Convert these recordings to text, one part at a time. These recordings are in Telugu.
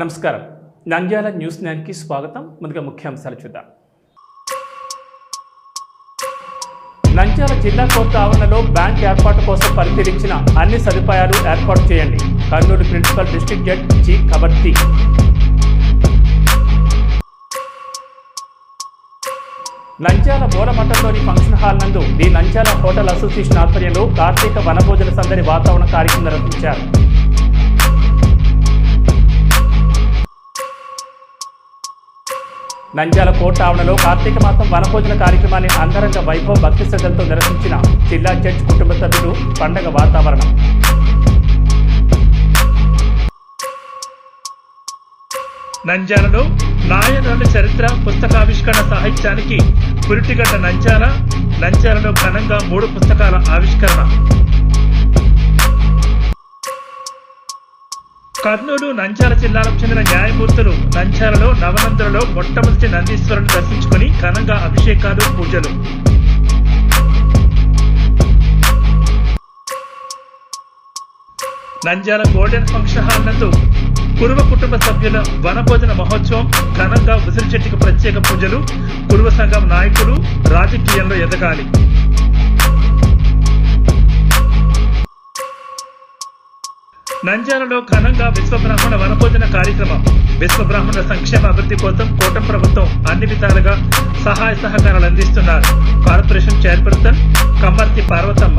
నమస్కారం. నంద్యాల న్యూస్ నైన్కి స్వాగతం. ముందుగా ముఖ్యాంశాలు చూద్దాం. నంద్యాల జిల్లా కోర్టు ఆవరణలో బ్యాంక్ ఏర్పాటు కోసం పరిశీలించిన అన్ని సదుపాయాలు ఏర్పాటు చేయండి. Kurnool principal district judge G. Kabarthi Nandyal మూలమఠంలోని function hall నందు ది నంద్యాల హోటల్ అసోసియేషన్ ఆధ్వర్యంలో కార్తీక వనభోజన సందడి వాతావరణ కార్యక్రమం నిర్వహించారు. నంద్యాల కోర్టు ఆవరణలో కార్తీక మాసం వనభోజన కార్యక్రమాన్ని అంగరంగ వైభవ భక్తి శ్రద్ధలతో నిరసించిన జిల్లా జడ్జ్ కుటుంబ సభ్యులు పండగ వాతావరణం. నంద్యాలలో నాయనుల చరిత్ర పుస్తకావిష్కరణ సాహిత్యానికి పురిటిగడ్డ నంద్యాల నంద్యాలలో ఘనంగా మూడు పుస్తకాల ఆవిష్కరణ. కర్నూలు నంచాల జిల్లాలకు చెందిన న్యాయమూర్తులు నంచాలలో నవనందులలో మొట్టమొదటి నందీశ్వరుని దర్శించుకుని ఘనంగా అభిషేకాలు పూజలు. నంద్యాల గోల్డెన్ ఫంక్షన్ హాల్ నందు కురువ కుటుంబ సభ్యుల వనభోజన మహోత్సవం ఘనంగా ఉసిరి చెట్టుకు ప్రత్యేక పూజలు కురువ సంఘం నాయకులు రాజకీయంలో ఎదగాలి. నంద్యాలలో ఘనంగా విశ్వబ్రాహ్మణ వనభోజన కార్యక్రమం విశ్వబ్రాహ్మణ సంక్షేమ అభివృద్ధి కోసం కూటమి ప్రభుత్వం అన్ని విధాలుగా సహాయ సహకారాలు అందిస్తున్నారు. Corporation chairperson Kammarthi Parvathamma.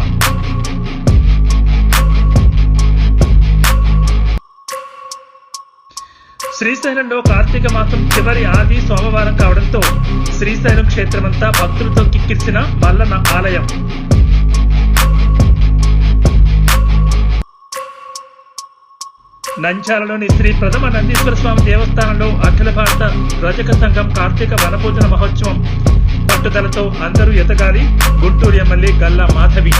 శ్రీశైలంలో కార్తీక మాసం చివరి ఆది సోమవారం కావడంతో శ్రీశైలం క్షేత్రమంతా భక్తులతో కిక్కిరిసిన మల్లన్న ఆలయం. నంద్యాలలోని శ్రీ ప్రథమ నందీశ్వర స్వామి దేవస్థానంలో అఖిల భారత రజక సంఘం కార్తీక వనభోజన మహోత్సవం. పట్టుదలతో అందరూ ఎదగాలి. గుంటూరు ఎమ్మెల్యే గల్లా మాధవి.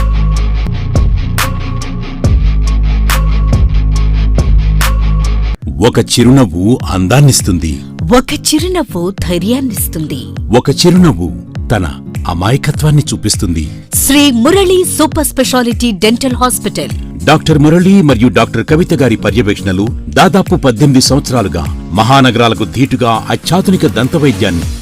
ఒక చిరునవ్వు అందాన్నిస్తుంది. ఒక చిరునవ్వు ధైర్యాన్నిస్తుంది. ఒక చిరునవ్వు తన అమాయకత్వాన్ని చూపిస్తుంది. Shri Murali super speciality dental hospital. Doctor Murali మరియు డాక్టర్ కవిత గారి పర్యవేక్షణలు దాదాపు పద్దెనిమిది సంవత్సరాలుగా మహానగరాలకు ధీటుగా అత్యాధునిక దంతవైద్యాన్ని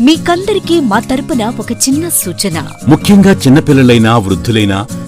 మీకందరికీ మా తరపున ఒక చిన్న సూచన. ముఖ్యంగా చిన్నపిల్లలైనా వృద్ధులైనా